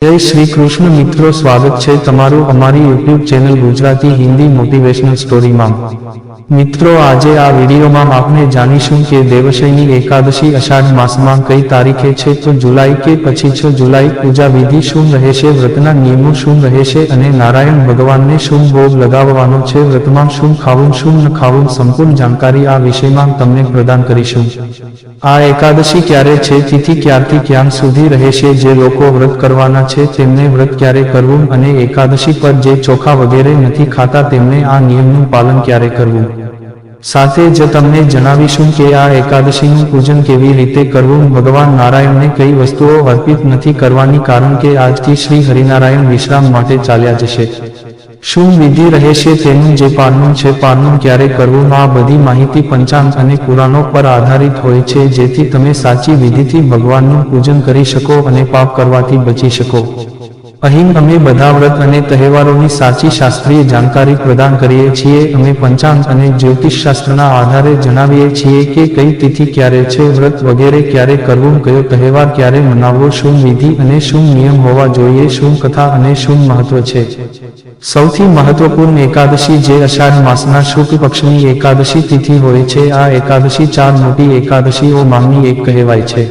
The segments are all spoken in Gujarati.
જય શ્રી કૃષ્ણ મિત્રો સ્વાગત છે તમારું અમારી YouTube channel Gujarati Hindi motivational સ્ટોરીમાં મિત્રો, આજે આ વિડીયોમાં આપણે જાણીશું કે દેવશયની એકાદશી અષાઢ માસમાં કઈ તારીખે છે, તો જુલાઈ કે પછી છ જુલાઈ પૂજા વિધિ શું રહેશે, વ્રતના નિયમો શું રહેશે અને નારાયણ ભગવાનને શું ભોગ લગાવવાનો છે, વ્રતમાં શું ખાવું, શું ન ખાવું સંપૂર્ણ જાણકારી આ વિષયમાં તમને પ્રદાન કરીશું. આ એકાદશી ક્યારે છે, તિથિ ક્યારથી ક્યાં સુધી રહેશે, જે લોકો વ્રત કરવાના છે, તેમને વ્રત ક્યારે કરવું અને એકાદશી પર જે ચોખા વગેરે નથી ખાતા, તેમને આ નિયમનું પાલન ક્યારે કરવું? સાથે જ તમને જણાવીશું કે આ એકાદશીનું પૂજન કેવી રીતે કરવું. ભગવાન નારાયણને કઈ વસ્તુઓ અર્પિત નથી કરવાની કારણ કે આજથી શ્રી હરિનારાયણ વિશ્રામ માટે ચાલ્યા જશે. શું વિધિ રહેશે તેનું જે પારણું છે પારણું ક્યારે કરવું? આ બધી માહિતી પંચાંગ અને પુરાણો પર આધારિત હોય છે, જેથી તમે સાચી વિધિથી ભગવાનનું પૂજન કરી શકો અને પાપ કરવાથી બચી શકો. અહીં અમે બધા વ્રત અને તહેવારોની સાચી શાસ્ત્રીય જાણકારી પ્રદાન કરીએ છીએ. અમે પંચાંગ અને જ્યોતિષ શાસ્ત્રના આધારે જણાવીએ છીએ કે કઈ તિથિ ક્યારે છે, વ્રત વગેરે ક્યારે કરવું, કયો તહેવાર ક્યારે મનાવવો, શું વિધિ અને શું નિયમ હોવા જોઈએ, શું કથા અને શું મહત્વ છે. સૌથી મહત્વપૂર્ણ એકાદશી જે અષાઢ માસના શુક્લ પક્ષની એકાદશી તિથિ હોય છે, આ એકાદશી ચાર મોટી એકાદશીઓમાંની એક કહેવાય છે.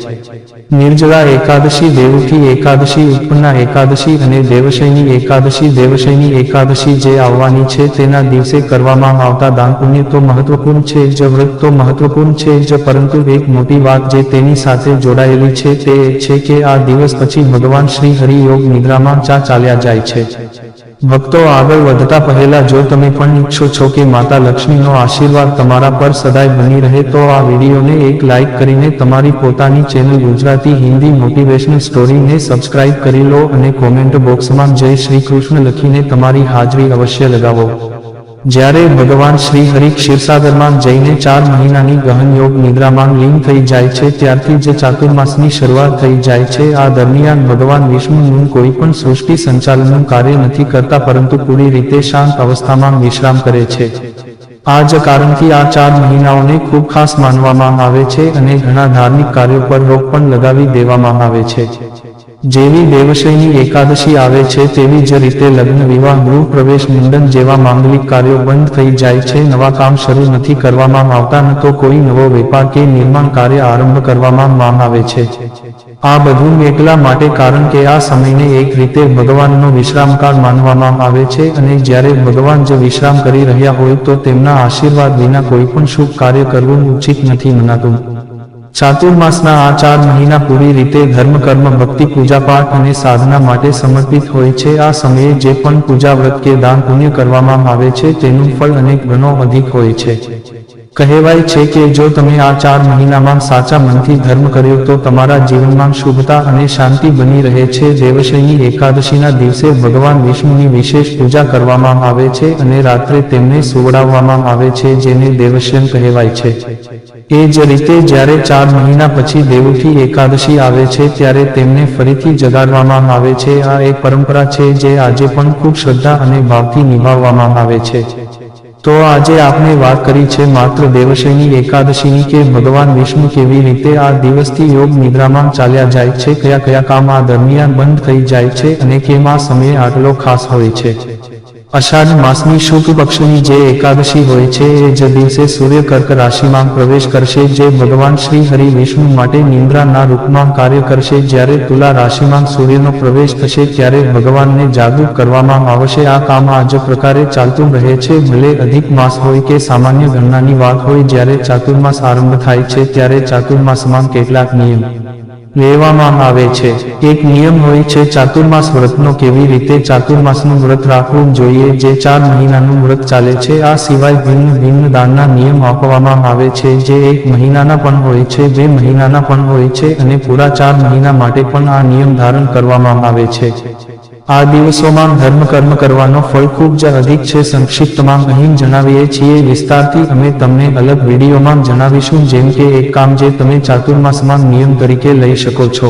નિર્જળા એકાદશી, દેવકી એકાદશી ઉત્પન્ના એકાદશી અને દેવશયની એકાદશી દેવશયની એકાદશી જે આવવાની છે તેના દિવસે કરવામાં આવતા દાન પુણ્ય તો મહત્વપૂર્ણ છે, જ વ્રત તો મહત્વપૂર્ણ છે, જ પરંતુ એક મોટી વાત જે તેની સાથે જોડાયેલી છે તે છે કે આ દિવસ પછી ભગવાન શ્રી હરિયોગ નિદ્રામાં ચા ચાલ્યા જાય છે. ભક્તો આગળ વધતા પહેલા જો તમે પણ ઈચ્છો છો કે માતા લક્ષ્મીનો આશીર્વાદ તમારા પર સદાય બની રહે, તો આ વિડીયોને એક લાઈક કરીને તમારી પોતાની ચેનલ ગુજરાતી હિન્દી મોટિવેશનલ સ્ટોરીને સબસ્ક્રાઇબ કરી લો અને કોમેન્ટ બોક્સમાં જય શ્રી કૃષ્ણ લખીને તમારી હાજરી અવશ્ય લગાવો. જ્યારે ભગવાન શ્રી હરિ ક્ષીરસાગરમાં જઈને ચાર મહિનાની ગહન યોગ નિદ્રામાં લીન થઈ જાય છે, ત્યારથી જ ચાતુર્માસની શરૂઆત થઈ જાય છે. આ દરમિયાન ભગવાન વિષ્ણુનું કોઈ પણ સૃષ્ટિ સંચાલનનું કાર્ય નથી કરતા, પરંતુ પૂરી રીતે શાંત અવસ્થામાં વિશ્રામ કરે છે. આ જ કારણથી આ ચાર મહિનાઓને ખૂબ ખાસ માનવામાં આવે છે અને ઘણા ધાર્મિક કાર્યો પર રોક પણ લગાવી દેવામાં આવે છે. જેવી દેવશયની એકાદશી આવે છે, તેવી જ રીતે લગ્ન, વિવાહ ગૃહ પ્રવેશ મુંડન જેવા માંગલિક કાર્યો બંધ થઈ જાય છે. નવા કામ શરૂ નથી કરવામાં આવતા, ન તો કોઈ નવો વેપાર કે નિર્માણ કાર્ય આરંભ કરવામાં આવે છે. આ બધું એકલા માટે, કારણ કે આ સમયને એક રીતે ભગવાનનો વિશ્રામકાળ માનવામાં આવે છે અને જ્યારે ભગવાન જ વિશ્રામ કરી રહ્યા હોય, તો તેમના આશીર્વાદ વિના કોઈ પણ શુભ કાર્ય કરવું ઉચિત નથી મનાતું. ચાતુર્માસના આ ચાર મહિના પૂરી રીતે ધર્મ, કર્મ, ભક્તિ, પૂજા પાઠ અને સાધના માટે સમર્પિત હોય છે. આ સમયે જે પણ પૂજા વ્રત કે દાન પુણ્ય કરવામાં આવે છે, તેનું ફળ અનેક ગણો અધિક હોય છે. કહેવાય છે કે જો તમે આ ચાર મહિનામાં સાચા મનથી ધર્મ કર્યો તો તમારા જીવનમાં શુભતા અને શાંતિ બની રહે છે. દેવશયની એકાદશીના દિવસે ભગવાન વિષ્ણુની વિશેષ પૂજા કરવામાં આવે છે અને રાત્રે તેમને સુવડાવવામાં આવે છે, જેને દેવશયન કહેવાય છે. એ જ રીતે જ્યારે ચાર મહિના પછી દેવથી એકાદશી આવે છે ત્યારે તેમને ફરીથી જગાડવામાં આવે છે. આ એક પરંપરા છે જે આજે પણ ખૂબ શ્રદ્ધા અને ભાવથી નિભાવવામાં આવે છે. તો આજે આપણે વાત કરી છે માત્ર દેવશયની એકાદશીની કે ભગવાન વિષ્ણુ કેવી રીતે આ દિવસથી યોગ નિદ્રામાં ચાલ્યા જાય છે, કયા કયા કામ આ દરમિયાન બંધ થઈ જાય છે અને કેમ આ સમયે આટલો ખાસ હોય છે. અષાઢ માસની શુક્લ પક્ષની જે એકાદશી હોય છે, એ જ દિવસે સૂર્ય કર્ક રાશિમાં પ્રવેશ કરશે, જે ભગવાન શ્રી હરિ વિષ્ણુ માટે નિંદ્રાના રૂપમાં કાર્ય કરશે. જ્યારે તુલા રાશિમાં સૂર્યનો પ્રવેશ થશે, ત્યારે ભગવાનને જાગૃત કરવામાં આવશે. આ કામ આ જ પ્રકારે ચાલતું રહે છે. ભલે અધિક માસ હોય કે સામાન્ય ગણનાની વાત હોય, જ્યારે ચાતુર્માસ આરંભ થાય છે, ત્યારે ચાતુર્માસમાં કેટલાક નિયમ લેવામાં આવે છે. એક નિયમ હોય છે, ચાતુર્માસ વ્રતનો કેવી રીતે ચાતુર્માસનું વ્રત રાખવું જોઈએ, જે ચાર મહિનાનું વ્રત ચાલે છે. આ સિવાય ભિન્ન ભિન્ન દાનના નિયમ આપવામાં આવે છે, જે એક મહિનાના પણ હોય છે, બે મહિનાના પણ હોય છે અને પૂરા ચાર મહિના માટે પણ આ નિયમ ધારણ કરવામાં આવે છે. આ દિવસોમાં ધર્મ કર્મ કરવાનો ફળ ખૂબ જ અધિક છે. સંક્ષિપ્તમાં અહીં જણાવીએ છીએ, વિસ્તારથી અમે તમને અલગ વિડીયોમાં જણાવીશું, જેમ કે એક કામ જે તમે ચાતુર્માસમાં નિયમ તરીકે લઈ શકો છો.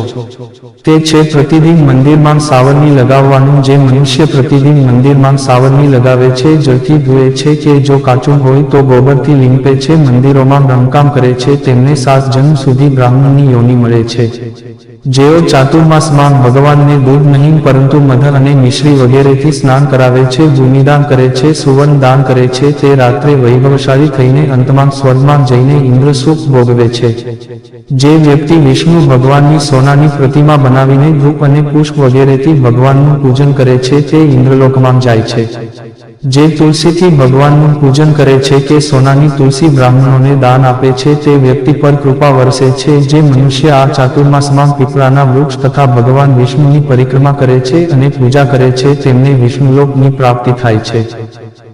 તે છે પ્રતિદિન મંદિરમાં સાવરણી લગાવવાનું જે મનુષ્ય પ્રતિદિન મંદિરમાં સાવરણી લગાવે છે, જળથી ધુએ છે કે જો કાચું હોય તો ગોબરથી લીંપે છે, મંદિરોમાં રંગકામ કરે છે, તેમને સાત જન્મ સુધી બ્રાહ્મણની યોની મળે છે. જેઓ ચાતુર્માસમાં ભગવાનને દૂધ નહીં, પરંતુ મધર અને મિશ્રી વગેરેથી સ્નાન કરાવે છે, ભૂમિદાન કરે છે, સુવર્ણ દાન કરે છે, તે રાત્રે વૈભવશાળી થઈને અંતમાં સ્વર્ગમાં જઈને ઇન્દ્ર સુખ ભોગવે છે. જે વ્યક્તિ વિષ્ણુ ભગવાનની સોનાની પ્રતિમા બનાવીને ધૂપ અને પુષ્પ વગેરેથી ભગવાનનું પૂજન કરે છે તે ઇન્દ્રલોકમાં જાય છે. જે તુલસીથી ભગવાનનું પૂજન કરે છે કે સોનાની તુલસી બ્રાહ્મણોને દાન આપે છે તે વ્યક્તિ પર કૃપા વરસે છે જે મનુષ્ય આ ચાતુર્માસમાં પીપળાના વૃક્ષ તથા ભગવાન વિષ્ણુની પરિક્રમા કરે છે અને પૂજા કરે છે તેમને વિષ્ણુલોકની પ્રાપ્તિ થાય છે.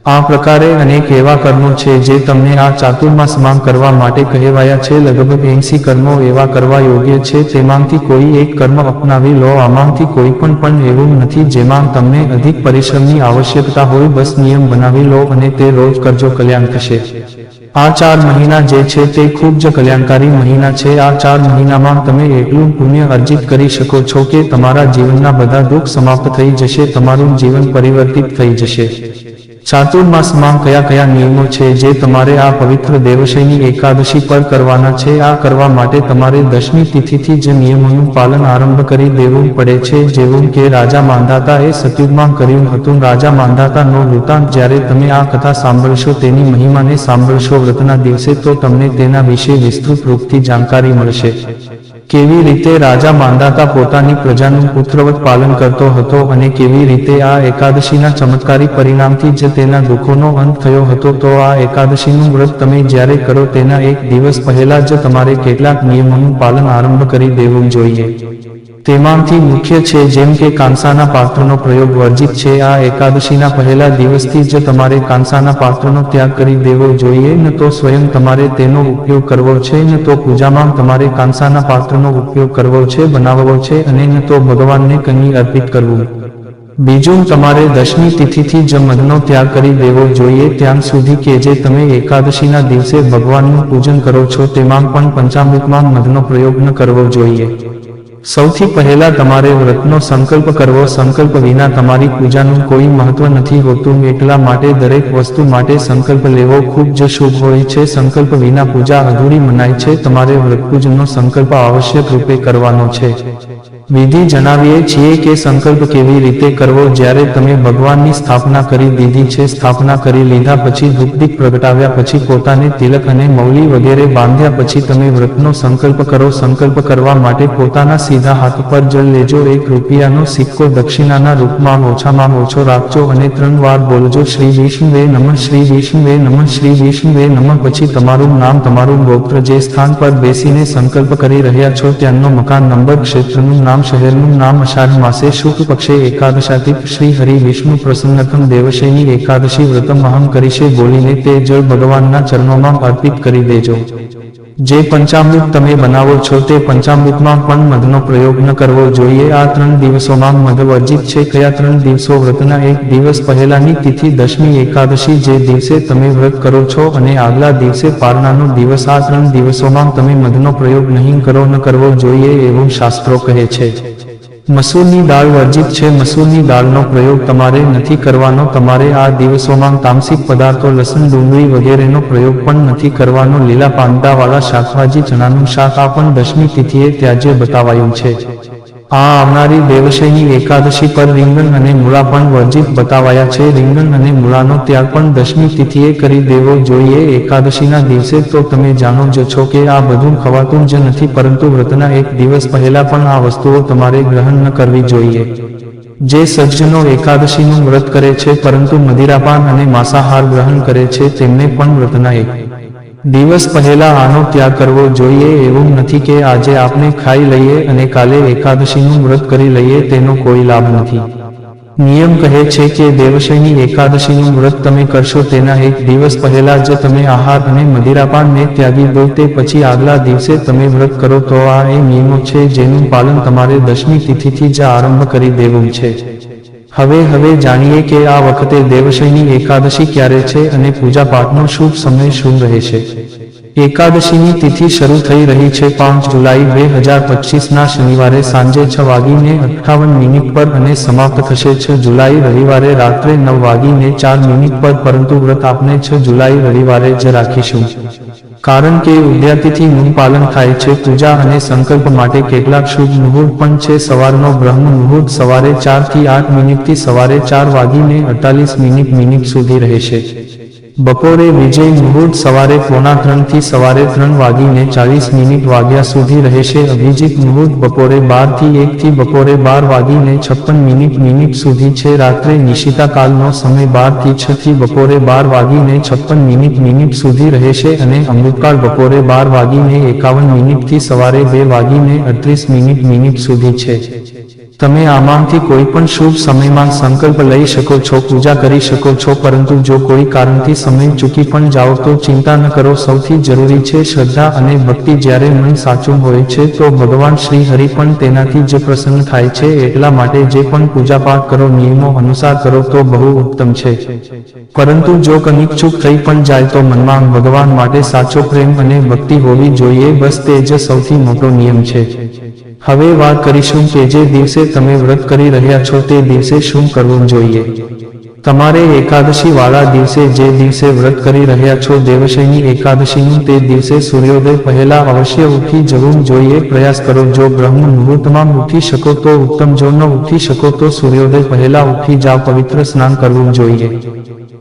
આ પ્રકારે અનેક એવા કર્મો છે જે તમને આ ચાતુર્માસમાં કરવા માટે કહેવાયા છે. લગભગ એંસી કર્મો એવા કરવા યોગ્ય છે. તેમાંથી કોઈ એક કર્મ અપનાવી લો. આમાંથી કોઈ પણ પણ એવું નથી જેમાં તમને અધિક પરિશ્રમની આવશ્યકતા હોય. બસ નિયમ બનાવી લો અને તે રોજ કરજો. કલ્યાણ થશે. આ ચાર મહિના જે છે તે ખૂબ જ કલ્યાણકારી મહિના છે. આ ચાર મહિનામાં તમે એટલું પુણ્ય અર્જિત કરી શકો છો કે તમારા જીવનના બધા દુઃખ સમાપ્ત થઈ જશે. તમારું જીવન પરિવર્તિત થઈ જશે. ચાતુર્માસમાં કયા કયા નિયમો છે જે તમારે આ પવિત્ર દેવશયની એકાદશી પર કરવાના છે? આ કરવા માટે તમારે દશમી તિથિથી જ નિયમોનું પાલન આરંભ કરી દેવું પડે છે, જેવું કે રાજા માંધાતાએ સતયુગમાં કર્યું હતું. રાજા માંધાતાનો વૃતાંત જ્યારે તમે આ કથા સાંભળશો, તેની મહિમાને સાંભળશો વ્રતના દિવસે, તો તમને તેના વિશે વિસ્તૃત રૂપથી જાણકારી મળશે. કેવી રીતે રાજા માંદાતા પોતાની પ્રજાનું પુત્રવત પાલન કરતો હતો અને કેવી રીતે આ એકાદશીના ચમત્કારી પરિણામથી જ તેના દુઃખોનો અંત થયો હતો, તો આ એકાદશીનું વ્રત તમે જ્યારે કરો તેના એક દિવસ પહેલા જ તમારે કેટલાક નિયમોનું પાલન આરંભ કરી દેવું જોઈએ. તેમાંથી મુખ્ય છે જેમ કે કાંસાના પાત્રનો પ્રયોગ વર્જિત છે. આ એકાદશીના પહેલા દિવસથી જ તમારે કાંસાના પાત્રનો ત્યાગ કરી દેવો જોઈએ, ન તો સ્વયં તમારે તેનો ઉપયોગ કરવો છે, ન તો પૂજામાં તમારે કાંસાના પાત્રનો ઉપયોગ કરવો છે, બનાવવો છે અને ન તો ભગવાનને કંઈ અર્પિત કરવું. બીજું, તમારે દશમી તિથિથી જ મધનો ત્યાગ કરી દેવો જોઈએ. ત્યાં સુધી કે જે તમે એકાદશીના દિવસે ભગવાનનું પૂજન કરો છો, તેમાં પણ પંચામૃતમાં મધનો પ્રયોગ ન કરવો જોઈએ. સૌથી પહેલા તમારે વ્રતનો સંકલ્પ કરવો, સંકલ્પ વિના તમારી પૂજાનું કોઈ મહત્વ નથી હોતું. એટલા માટે દરેક વસ્તુ માટે સંકલ્પ લેવો ખૂબ જ શુભ હોય છે. સંકલ્પ વિના પૂજા અધૂરી મનાય છે. તમારે વ્રતપૂજનનો સંકલ્પ આવશ્યક રૂપે કરવાનો છે. વિધિ જણાવીએ છીએ કે સંકલ્પ કેવી રીતે કરવો? જ્યારે તમે ભગવાનની સ્થાપના કરી દીધી છે, સ્થાપના કરી લીધા પછી ધૂપદીપ પ્રગટાવ્યા પછી પોતાને તિલક અને મૌલી વગેરે બાંધ્યા પછી તમે વ્રતનો સંકલ્પ કરો. સંકલ્પ કરવા માટે પોતાના સીધા હાથ પર જળ લેજો, એક રૂપિયાનો સિક્કો દક્ષિણાના રૂપમાં ઓછામાં ઓછો રાખજો અને ત્રણ વાર બોલજો, શ્રી વિષ્ણુવે નમઃ, શ્રી વિષ્ણુવે નમઃ, શ્રી વિષ્ણુવે નમઃ. પછી તમારું નામ, તમારું ગોત્ર જે સ્થાન પર બેસીને સંકલ્પ કરી રહ્યા છો, ત્યાંનો મકાન નંબર, ક્ષેત્રનું નામ, શહેરનું નામ, અષાઢ માસે શુક્લ પક્ષે એકાદશાથી શ્રી હરિ વિષ્ણુ પ્રસન્નતમ દેવશેની એકાદશી વ્રતમ અહમ કરીશે બોલીને તે જળ ભગવાનના ચરણોમાં અર્પિત કરી દેજો. જે પંચામૃત તમે બનાવો છો તે પંચામૃતમાં પણ મધનો પ્રયોગ ન કરવો જોઈએ. આ ત્રણ દિવસોમાં મધ વર્જિત છે. કયા ત્રણ દિવસો વ્રતના એક દિવસ પહેલાની તિથિ દશમી એકાદશી જે દિવસે તમે વ્રત કરો છો અને આગલા દિવસે પારણાનો દિવસ. આ ત્રણ દિવસોમાં તમે મધનો પ્રયોગ નહીં કરો, ન કરવો જોઈએ એવું શાસ્ત્રો કહે છે. મસૂરની દાળ વર્જિત છે. મસૂરની દાળનો પ્રયોગ તમારે નથી કરવાનો. તમારે આ દિવસોમાં તામસિક પદાર્થો, લસણ, ડુંગળી વગેરેનો પ્રયોગ પણ નથી કરવાનો. લીલા પાંદડાવાળા શાકભાજી, ચણાનું શાક આ પણ દસમી તિથિએ ત્યાજ્ય બતાવાયું છે. આ આવનારી દેવશયની એકાદશી પર રીંગણ અને મૂળા પણ વર્જિત બતાવાયા છે. રીંગણ અને મૂળાનો ત્યાગ પણ દશમી તિથિએ કરી દેવો જોઈએ. એકાદશીના દિવસે તો તમે જાણો જ છો કે આ બધું ખવાતું જ નથી, પરંતુ વ્રતના એક દિવસ પહેલા પણ આ વસ્તુઓ તમારે ગ્રહણ ન કરવી જોઈએ. જે સજ્જનો એકાદશીનું વ્રત કરે છે, પરંતુ મદિરાપાન અને માંસાહાર ગ્રહણ કરે છે, તેમને પણ વ્રતના એક દિવસ પહેલા આનો ત્યાગ કરવો જોઈએ એવું નથી કે આજે આપણે ખાઈ લઈએ અને કાલે એકાદશીનું વ્રત કરી લઈએ, તેનો કોઈ લાભ નથી. નિયમ કહે છે કે દેવશયની એકાદશીનું વ્રત તમે કરશો તેના એક દિવસ પહેલા જ તમે આહાર અને મદિરાપાનને ત્યાગી દો, તે પછી આગલા દિવસે તમે વ્રત કરો, તો આ એ નિયમો છે જેનું પાલન તમારે દસમી તિથિથી જ આરંભ કરી દેવું છે. હવે હવે જાણીએ કે આ વખતે દેવશયની એકાદશી ક્યારે છે અને પૂજા પાઠનો શુભ સમય શું રહેશે એકાદશીની તિથિ શરૂ થઈ રહી છે પાંચ જુલાઈ બે હજાર પચીસના શનિવારે સાંજે છ વાગીને અઠ્ઠાવન મિનિટ પર અને સમાપ્ત થશે છ જુલાઈ રવિવારે રાત્રે નવ વાગીને ચાર મિનિટ પર, પરંતુ વ્રત આપણે છ જુલાઈ રવિવારે જ રાખીશું. કારણ કે ઉદ્યાતિથિનું પાલન થાય છે, પૂજા અને સંકલ્પ માટે કેટલાક શુભ મુહૂર્ત પણ છે. સવારનો બ્રહ્મ મુહૂર્ત સવારે ચારથી આઠ મિનિટથી સવારે ચાર વાગીને અડતાલીસ મિનિટ મિનિટ સુધી રહેશે બપોરે વિજય મુહૂર્ત સવારે પોણા ત્રણથી સવારે ત્રણ વાગીને ચાલીસ મિનિટ વાગ્યા સુધી રહેશે. અભિજીત મુહૂર્ત બપોરે બારથી એકથી બપોરે બાર વાગીને છપ્પન મિનિટ મિનિટ સુધી છે. રાત્રે નિશિતાકાલનો સમય બારથી છથી બપોરે બાર વાગીને છપ્પન મિનિટ મિનિટ સુધી રહેશે અને અમૃતકાળ બપોરે બાર વાગીને એકાવન મિનિટથી સવારે બે વાગીને અડત્રીસ મિનિટ મિનિટ સુધી છે. તમે આમાંથી કોઈ પણ શુભ સમયમાં સંકલ્પ લઈ શકો છો, પૂજા કરી શકો છો, પરંતુ જો કોઈ કારણથી સમય ચૂકી પણ જાઓ તો ચિંતા ન કરો. સૌથી જરૂરી છે શ્રદ્ધા અને ભક્તિ. જ્યારે મન સાચું હોય છે તો ભગવાન શ્રી હરિ પણ તેનાથી જ પ્રસન્ન થાય છે. એટલા માટે જે પણ પૂજાપાઠ કરો, નિયમો અનુસાર કરો તો બહુ ઉત્તમ છે. પરંતુ જો કનિક ચૂક થઈ પણ જાય તો મનમાં ભગવાન માટે સાચો પ્રેમ અને ભક્તિ હોવી જોઈએ. બસ તે જ સૌથી મોટો નિયમ છે. હવે વાત કરીશું કે જે દિવસે તમે વ્રત કરી રહ્યા છો તે દિવસે શું કરવું જોઈએ. તમારે એકાદશી વાળા દિવસે જે દિવસે વ્રત કરી રહ્યા છો દેવશયની એકાદશીનું તે દિવસે સૂર્યોદય પહેલા અવશ્ય ઉઠી જવું જોઈએ પ્રયાસ કરો. જો બ્રહ્મ મુહૂર્તમાં ઉઠી શકો તો ઉત્તમ, જો ન ઉઠી શકો તો સૂર્યોદય પહેલા ઉઠી જાવ પવિત્ર સ્નાન કરવું જોઈએ.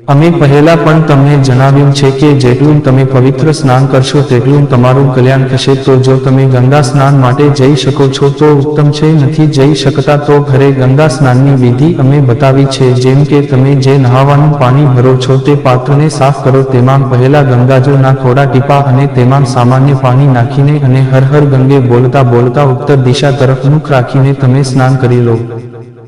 અમે પહેલા પણ તમને જણાવ્યું છે કે જેટલું તમે પવિત્ર સ્નાન કરશો, તેટલું તમારું કલ્યાણ થશે. તો જો તમે ગંગા સ્નાન માટે જઈ શકો છો, તો ઉત્તમ છે. નથી જઈ શકતા, તો ઘરે ગંગા સ્નાનની વિધિ અમે બતાવી છે. જેમ કે તમે જે નહાવાનું પાણી ભરો છો, તે પાત્રને સાફ કરો. તેમાં પહેલા ગંગાજળના થોડા ટીપા અને તેમાં સામાન્ય પાણી નાખીને અને હર હર ગંગે બોલતા બોલતા ઉત્તર દિશા તરફ મુખ રાખીને તમે સ્નાન કરી લો.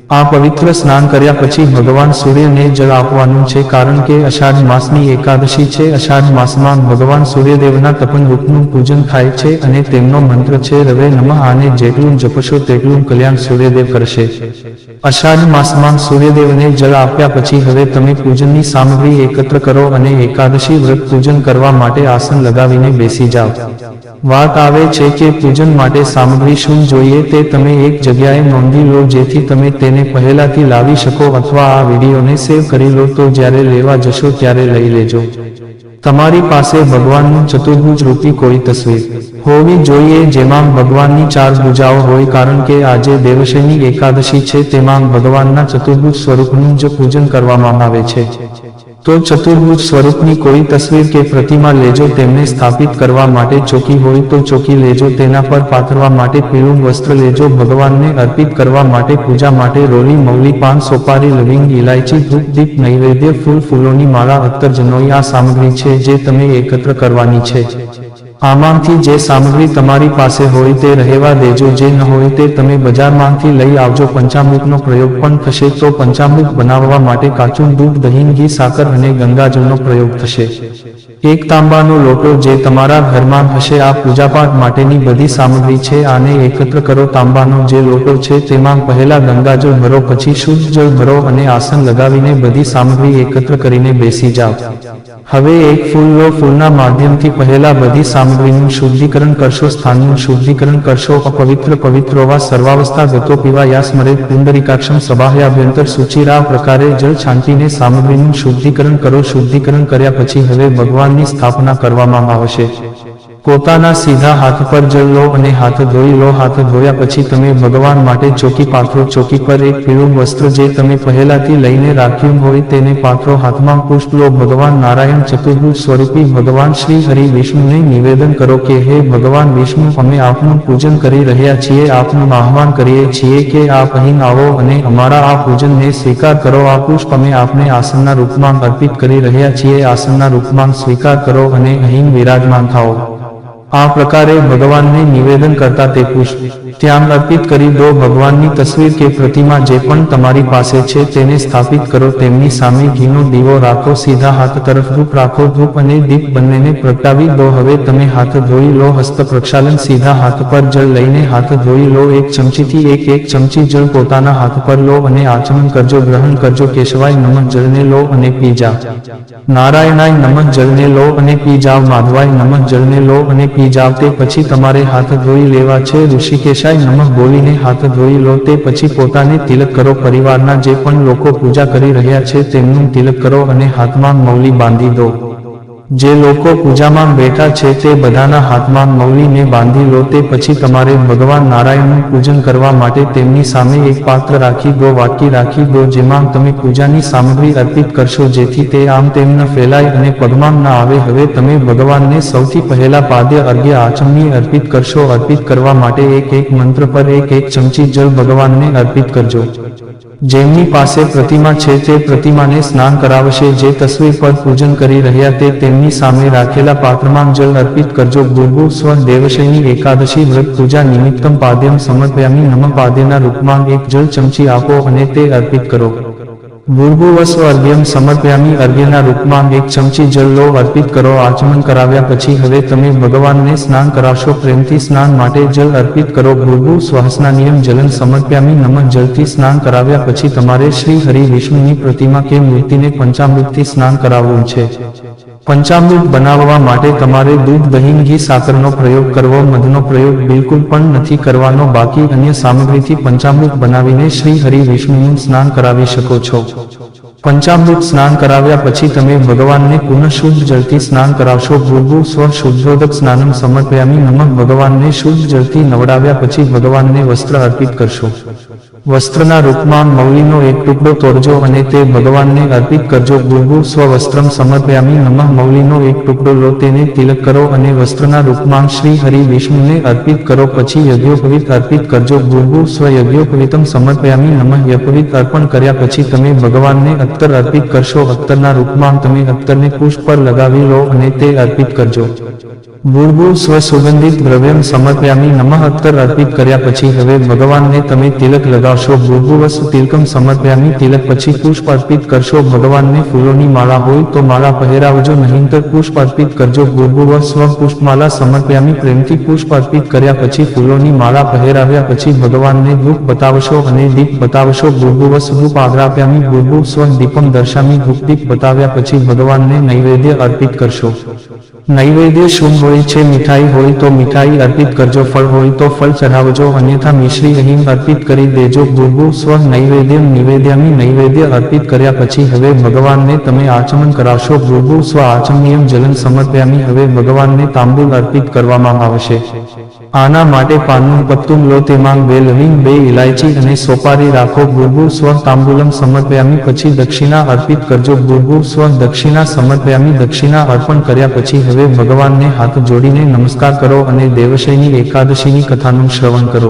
આ પવિત્ર સ્નાન કર્યા પછી ભગવાન સૂર્યને જળ આપવાનું છે કારણ કે અષાઢ માસની એકાદશી છે. અષાઢ માસમાં ભગવાન સૂર્યદેવના તપન રૂપનું પૂજન થાય છે અને તેમનો મંત્ર છે, રવે નમઃ આને જેટલું જપશો તેટલું કલ્યાણ સૂર્યદેવ કરશે. અષાઢ માસમાં સૂર્યદેવને જળ આપ્યા પછી હવે તમે પૂજનની સામગ્રી એકત્ર કરો અને એકાદશી વ્રત પૂજન કરવા માટે આસન લગાવીને બેસી જાઓ. વાત આવે છે કે પૂજન માટે સામગ્રી શું જોઈએ તે તમે એક જગ્યાએ નોંધી લો જેથી તમે તેને પહેલાથી લાવી શકો અથવા આ વિડીયોને સેવ કરી લો. તો જ્યારે લેવા જશો ત્યારે લઈ લેજો. તમારી પાસે ભગવાનનું ચતુર્ભુજ રૂપી કોઈ તસવીર હોવી જોઈએ જેમાં ભગવાનની ચાર ભૂજાઓ હોય કારણ કે આજે દેવશયની એકાદશી છે તેમાં ભગવાનના ચતુર્ભુજ સ્વરૂપનું જ પૂજન કરવામાં આવે છે. તો ચતુર્ભુજ સ્વરૂપની કોઈ તસવીર કે પ્રતિમા લેજો તેમને સ્થાપિત કરવા માટે ચોકી હોય તો ચોકી લેજો, તેના પર પાથરવા માટે પીળું વસ્ત્ર લેજો, ભગવાનને અર્પિત કરવા માટે પૂજા માટે રોલી, મૌલી, પાન, સોપારી, લવિંગ ઇલાયચી ધૂપ, દીપ, નૈવેદ્ય, ફૂલ, ફૂલોની માળા અત્તર આ સામગ્રી છે જે તમે એકત્ર કરવાની છે. આમાંથી જે સામગ્રી તમારી પાસે હોય તે રહેવા દેજો, જે ન હોય તે તમે બજારમાંથી લઈ આવજો. પંચામૃતનો પ્રયોગ પણ થશે તો પંચામૃત બનાવવા માટે કાચું દૂધ, દહીં, ઘી, સાકર અને ગંગાજળનો પ્રયોગ થશે. એક તાંબાનો લોટો જે તમારા ઘરમાં હશે, આ પૂજાપાઠ માટેની બધી સામગ્રી છે. આને એકત્ર કરો. તાંબાનો જે લોટો છે તેમાં પહેલા ગંગાજળ ભરો, પછી શુદ્ધ જળ ભરો અને આસન લગાવીને બધી સામગ્રી એકત્ર કરીને બેસી જાઓ. હવે એક ફૂલ ફૂલના માધ્યમથી પહેલા બધી સામગ્રીનું શુદ્ધિકરણ કરશો, સ્થાનનું શુદ્ધિકરણ કરશો, અપવિત્ર પવિત્રોવા સર્વાવસ્થા, ગતો પીવા, યા યાસ્મરે પુંડરીકાક્ષમ સબાહ્યાભ્યંતર સૂચિરા પ્રકારે જળ છાંટીને સામગ્રીનું શુદ્ધિકરણ કરો, શુદ્ધિકરણ કર્યા પછી હવે ભગવાનની સ્થાપના કરવામાં આવશે. પોતાના સીધા હાથ પર જળ લો અને હાથ ધોઈ લો. હાથ ધોયા પછી તમે ભગવાન માટે ચોકી પાથરો ચોકી પર એક પીળું વસ્ત્ર જે તમે પહેલાથી લઈને રાખ્યું હોય તેને પાથરો હાથમાં પુષ્પ લો. ભગવાન નારાયણ ચતુર્ભુજ સ્વરૂપી ભગવાન શ્રી હરિ વિષ્ણુને નિવેદન કરો કે, હે ભગવાન વિષ્ણુ, અમે આપનું પૂજન કરી રહ્યા છીએ. આપનું આહવાન કરીએ છીએ કે આપ અહીં આવો અને અમારા આ પૂજનને સ્વીકાર કરો. આ પુષ્પ અમે આપને આસનના રૂપમાં અર્પિત કરી રહ્યા છીએ. આસનના રૂપમાં સ્વીકાર કરો અને અહીં વિરાજમાન થાઓ. આ પ્રકારે ભગવાનને નિવેદન કરતા તે પુષ્પ ત્યાં અર્પિત કરી દો ભગવાનની તસવીર કે પ્રતિમા જે પણ તમારી પાસે છે તેને સ્થાપિત કરો. તેમની સામે ઘીનો દીવો રાખો, સીધા હાથ તરફ ધૂપ રાખો, ધૂપ અને દીપ બંનેને પ્રગટાવી દો. હવે તમે હાથ ધોઈ લો, હસ્ત પ્રક્ષાલન, સીધા હાથ પર જળ લઈને હાથ ધોઈ લો. એક ચમચીથી એક એક ચમચી જળ પોતાના હાથ પર લો અને આચમન કરજો, ગ્રહણ કરજો. કેશવાય નમક જળને લો અને પી જાઓ નારાયણાય નમક જળને લો અને પી જાવ માધવાય નમક જળને લો અને પી જાવ તે પછી તમારે હાથ ધોઈ લેવા છે. ઋષિકેશાય નમઃ બોલીને હાથ ધોઈ લો. તે પછી પોતાને તિલક કરો. પરિવારના જે પણ લોકો પૂજા કરી રહ્યા છે, તેમનું તિલક કરો અને હાથમાં મૌલી બાંધી દો. જે લોકો પૂજામાં બેઠા છે તે બધાના હાથમાં મૌલીને બાંધી લો, તે પછી તમારે ભગવાન નારાયણનું પૂજન કરવા માટે તેમની સામે એક પાત્ર રાખી દો વાકી રાખી દો, જેમાં તમે પૂજાની સામગ્રી અર્પિત કરશો, જેથી તે આમ તેમ ન ફેલાય અને પગમાં ન આવે. હવે તમે ભગવાનને સૌથી પહેલા પાદ્ય અર્ઘ્ય આચમની અર્પિત કરશો. અર્પિત કરવા માટે એક એક મંત્ર પર એક એક ચમચી જલ ભગવાનને અર્પિત કરજો. જેમની પાસે પ્રતિમા છે, તે પ્રતિમાને સ્નાન કરાવશે. જે તસવીર પર પૂજન કરી રહ્યા તે તેમની સામે રાખેલા પાત્રમાં જલ અર્પિત કરજો. ભૂર્ભુવ સ્વ દેવશયની એકાદશી વ્રત પૂજા નિમિત્તમ પાદ્યમ સમર્પયામી નમ પાદ્યના રૂપમાં એક જલ ચમચી આપો અને તે અર્પિત કરો. ભૂર્ભુવસ્વ અર્ઘ્યમ સમર્પ્યામી અર્ઘ્યના રૂપમાં એક ચમચી જલ લો, અર્પિત કરો. આચમન કરાવ્યા પછી હવે તમે ભગવાનને સ્નાન કરાવશો. પ્રેમથી સ્નાન માટે જલ અર્પિત કરો. ભૂર્ભુ શ્વાસના નિયમ જલન સમર્પ્યામી નમઃ જલથી સ્નાન કરાવ્યા પછી તમારે શ્રી હરિ વિષ્ણુની પ્રતિમા કે મૂર્તિને પંચામૃતથી સ્નાન કરાવવું છે. પંચામૃત બનાવવા માટે તમારે દૂધ, દહીં, ઘી, સાકરનો પ્રયોગ કરવો, મધનો પ્રયોગ બિલકુલ પણ નથી કરવાનો. બાકી અન્ય સામગ્રીથી પંચામૃત બનાવીને શ્રી હરિ વિષ્ણુનું સ્નાન કરાવી શકો છો. પંચામૃત સ્નાન કરાવ્યા પછી તમે ભગવાનને પુનઃ શુદ્ધ જળથી સ્નાન કરાવશો. ભૂગુ સ્વ શુદ્ધોદક સ્નાનમ સમર્પયામી નમઃ. ભગવાનને શુદ્ધ જળથી નવડાવ્યા પછી ભગવાનને વસ્ત્ર અર્પિત કરશો. વસ્ત્રના રૂપમાં મૌલીનો એક ટુકડો તોડજો અને તે ભગવાનને અર્પિત કરજો. ગુરુ સ્વ વસ્ત્રમ સમર્પયામી નમઃ. મૌલીનો એક ટુકડો લો, તેને તિલક કરો અને વસ્ત્રના રૂપમાં શ્રી હરિ વિષ્ણુને અર્પિત કરો. પછી યજ્ઞોપવિત અર્પિત કરજો. ગુરુ સ્વયજ્ઞોપવિતમ સમર્પયામી નમઃ. યપવિત અર્પણ કર્યા પછી તમે ભગવાનને અત્તર અર્પિત કરશો. અત્તરના રૂપમાં તમે અત્તરને પુષ્પ પર લગાવી લો અને તે અર્પિત કરજો. ભૂર્ભુવ સ્વસુગંધિત દ્રવ્ય સમર્પયામી નમઃ અત્તર અર્પિત કર્યા પછી હવે ભગવાનને તમે તિલક લગાવશો. ભૂર્ભુવસ્વ તિલકમ સમર્પયામી તિલક પછી પુષ્પ અર્પિત કરશો. ભગવાનને ફૂલોની માળા હોય તો માળા પહેરાવજો, નહીંતર પુષ્પ અર્પિત કરજો. ભૂર્ભુવ સ્વ પુષ્પમાલા સમર્પયામી પ્રેમથી પુષ્પ અર્પિત કર્યા પછી ફૂલોની માળા પહેરાવ્યા પછી ભગવાનને ધૂપ બતાવશો અને દીપ બતાવશો. ભૂર્ભુવ સ્વરૂપ આગ્રાપ્યામી ભૂર્ભુવ સ્વ દીપમ દર્શામી ધૂપ દીપ બતાવ્યા પછી ભગવાનને નૈવેદ્ય અર્પિત કરશો. નૈવેદ્ય શું હોય છે, મીઠાઈ હોય તો મીઠાઈ અર્પિત કરજો, ફળ હોય તો ફળ ચઢાવજો, અન્યથા મિશ્રી અહીં અર્પિત કરી દેજો. ગુરુ સ્વ નૈવેદ્ય, નિવેદ્યમી નૈવેદ્ય અર્પિત કર્યા પછી હવે ભગવાનને તમે આચમન કરાવશો. ગુરુ સ્વ આચમનિયમ જલન સમર્પ્યામી હવે ભગવાનને તાંબુલ અર્પિત કરવામાં આવશે. આના માટે પાનનું પત્તું લો, તેમાં બે લવિંગ, બે ઇલાયચી અને સોપારી રાખો. ગુરુ સ્વ તાંબુલમ સમર્પયામી પછી દક્ષિણા અર્પિત કરજો. ગુરુ સ્વ દક્ષિણા સમર્પયામી દક્ષિણા અર્પણ કર્યા પછી હવે ભગવાનને હાથ જોડીને નમસ્કાર કરો અને દેવશયની એકાદશીની કથાનું શ્રવણ કરો.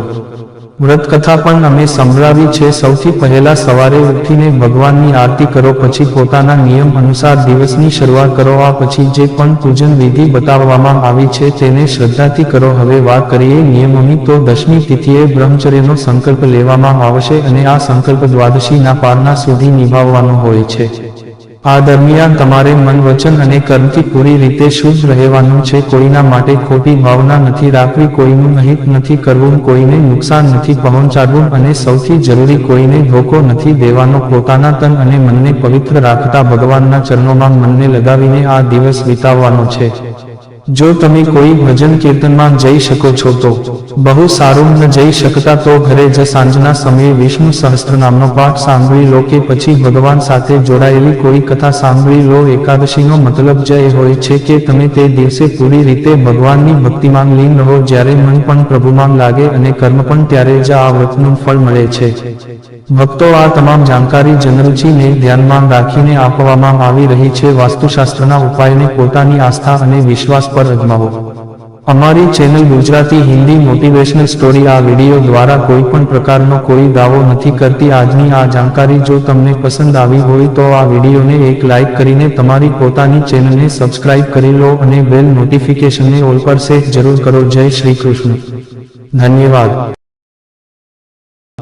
વ્રત કથા પણ અમે સંભળાવી છે. સૌથી પહેલા સવારે ઉઠીને ભગવાનની આરતી કરો, પછી પોતાના નિયમ અનુસાર દિવસની શરૂઆત કરો. આ પછી જે પણ પૂજન વિધિ બતાવવામાં આવી છે તેને શ્રદ્ધાથી કરો. હવે વાત કરીએ નિયમોની તો દસમી તિથિએ બ્રહ્મચર્યનો સંકલ્પ લેવામાં આવશે અને આ સંકલ્પ દ્વાદશીના પારના સુધી નિભાવવાનો હોય છે. આ દરમિયાન તમારે મન વચન અને કર્મથી પૂરી રીતે શુદ્ધ રહેવાનું છે. કોઈના માટે ખોટી ભાવના નથી રાખવી, કોઈનું હિત નથી કરવું, કોઈને નુકસાન નથી પહોંચાડવું અને સૌથી જરૂરી કોઈને ધોકો નથી દેવાનો. પોતાના તન અને મનને પવિત્ર રાખતા ભગવાનના ચરણોમાં મનને લગાવીને આ દિવસ વિતાવવાનો છે. જો તમે કોઈ ભજન કીર્તનમાં જઈ શકો છો તો બહુ સારું ન જઈ શકતા તો ઘરે જ સાંજના સમયે વિષ્ણુ સહસ્ત્રનામનો પાઠ સાંભળી લો કે પછી ભગવાન સાથે જોડાયેલી કોઈ કથા સાંભળી લો. એકાદશીનો મતલબ જ એ હોય છે કે તમે તે દિવસે પૂરી રીતે ભગવાનની ભક્તિમાં લીન રહો. જ્યારે મન પણ પ્રભુમાં લાગે અને કર્મ પણ ત્યારે જ આ વ્રતનું ફળ મળે છે. ભક્તો આ તમામ જાણકારી જનરુચિને ધ્યાનમાં રાખીને આપવામાં આવી રહી છે. વાસ્તુશાસ્ત્રના ઉપાયને પોતાની આસ્થા અને વિશ્વાસ પર અજમાવો. અમારી channel Gujarati Hindi motivational story આ વીડિયો દ્વારા કોઈ પણ પ્રકારનો કોઈ દાવો નથી કરતી. આજની આ જાણકારી જો તમને પસંદ આવી હોય તો આ વિડીયોને એક લાઇક કરીને તમારી પોતાની ચેનલને સબસ્ક્રાઇબ કરી લો અને બેલ નોટિફિકેશનને ઓલ પર સેટ જરૂર કરો. જય શ્રી કૃષ્ણ. ધન્યવાદ.